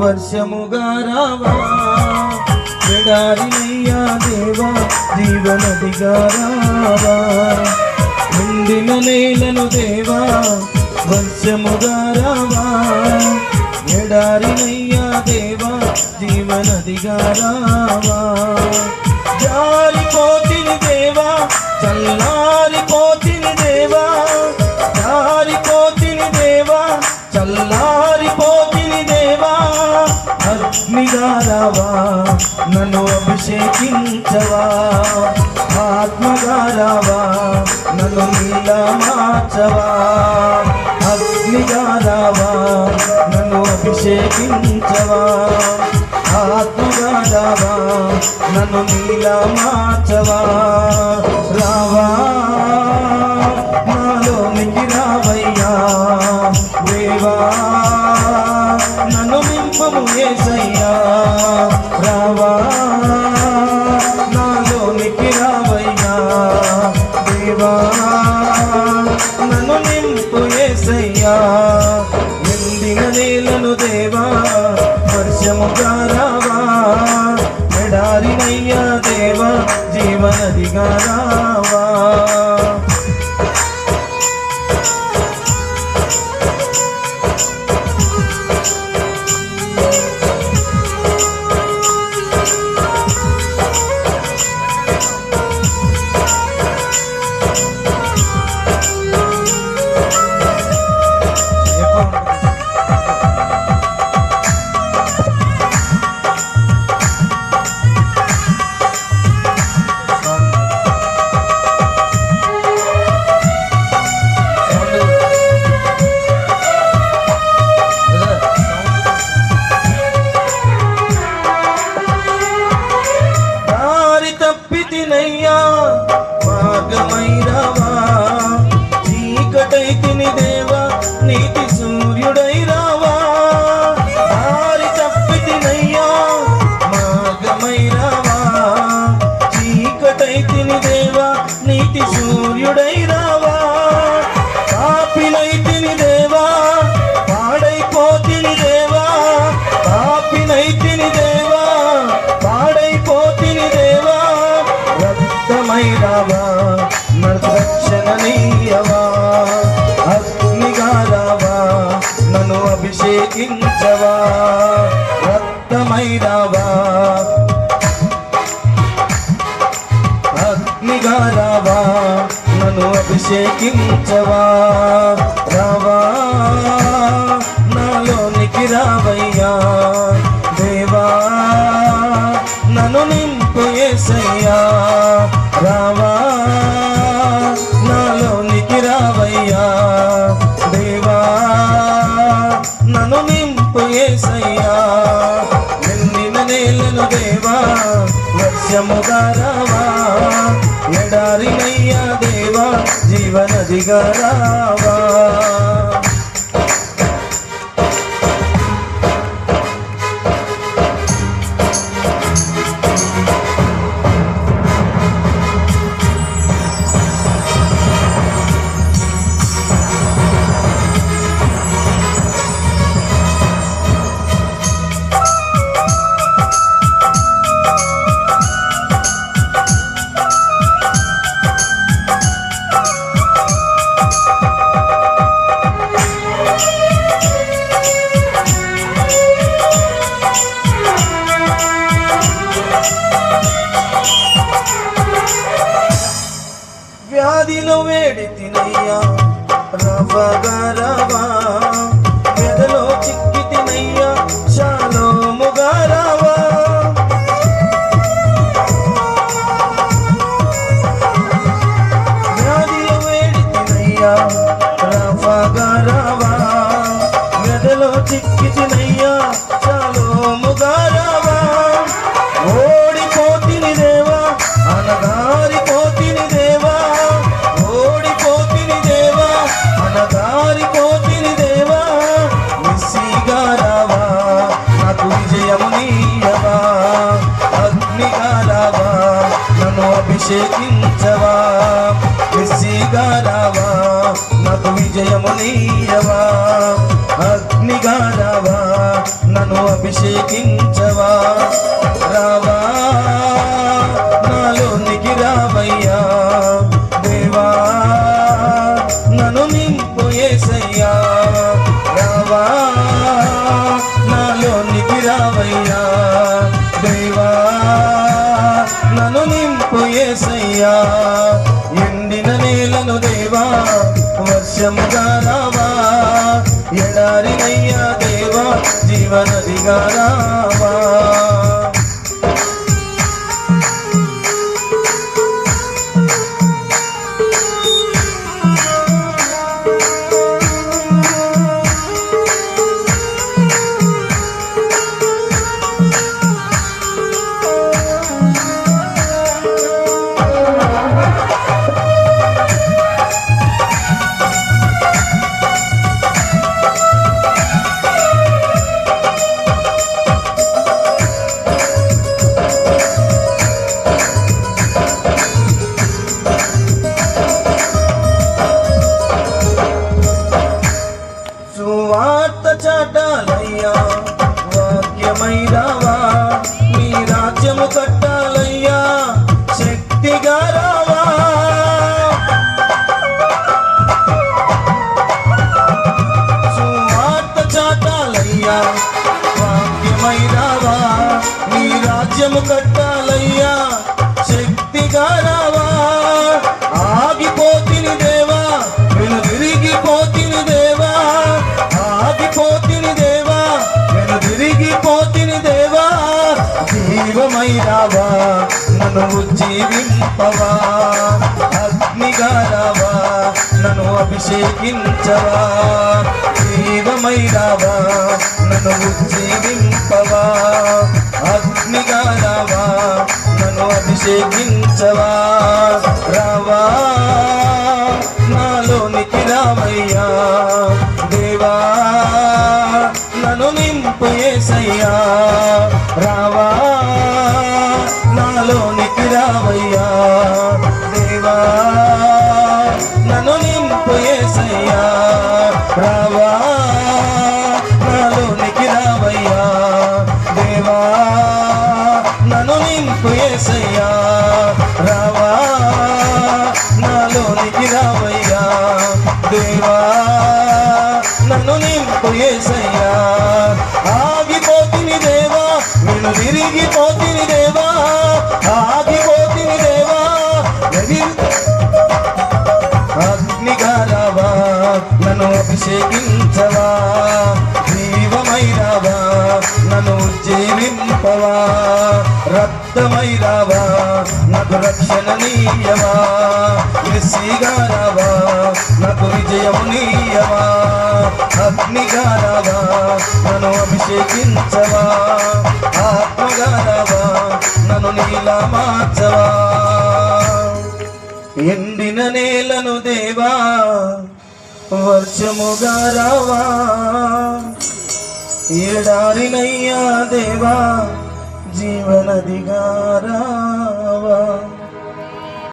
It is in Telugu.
వర్షముగా రావా? ఎడారినయ్యా దేవా జీవనదిగా రావా? ఎండిన నేలను దేవా వర్షముగా రావా? ఎడారినయ్యా దేవా జీవనదిగా రావా? జారిపోతిని దేవా చల్లా అభిషేకించవా ఆత్మగారావా? నన్ను నీలా మార్చవా? అగ్నిగారావా? నన్ను అభిషేకించవా? ఆత్మగారావా? నన్ను నీలా మార్చవా? రావా? దేవా నన్ను నింపము ఏసయ్యా రావా నాలోనికి రావయ్యా దేవా నన్ను నింపు ఏసయ్యా ఎండిన నేలను దేవా వర్షముగా రావా ఎడారినయ్యా దేవా జీవనదిగా రావా. నయ్యా మార్గమైరావా? చీకటై తిని దేవా నీతి సూర్యుడై రావా దారి తప్పితినయ్యా మార్గమై రావా చీకటై తిని దేవా నీతి సూర్యుడై రావా అభిషేకించవా రక్తమై అగ్నిగా రావా నన్ను అభిషేకించవా? రావా? నన్ను నింపు ఏసయ్యా. నిండిన నేలను దేవా వర్షముగా రావా. ఎడారినయ్యా దేవా జీవనదిగా రావా. వ్యాధిలో వేడి తినయ్యా. రవగా రవా మెదలో చిక్కి తినయ్యా. శాలోముగా రావా. వ్యాధిలో వేడి తినయ్యా. రవగా రవా మెదలో చిక్కి అభిషేకించవా? నిస్సిగా రావా? నాకు విజయము నీయవా? అగ్నిగా రావా? నన్ను అభిషేకించవా? రావా? వర్షముగా రావా ఎడారినయ్యా దేవా జీవనదిగా రావా ఉజ్జీవింపవా అగ్నిగారావా నన్ను అభిషేకించవా జీవమై నన్ను ఉజ్జీవింపవా అగ్నిగారావా నన్ను అభిషేకించవా రావా నాలోనికి రావయ్యా దేవా నన్ను నింపు ఏసయ్యా నేను తిరిగిపోతిని దేవా ఆగిపోతిని దేవా ఎదిరి నన్ను అభిషేకి రక్తమై రావా నాకు రక్షణ నీయవా? నిస్సిగా రావా నాకు విజయము నీయవా? అగ్నిగా రావా నన్ను అభిషేకించవా? ఆత్మగా రావా నన్ను నీలా మార్చవా? ఎండిన నేలను దేవా వర్షముగా రావా? ఏడారినయ్యా దేవా జీవనదిగారా?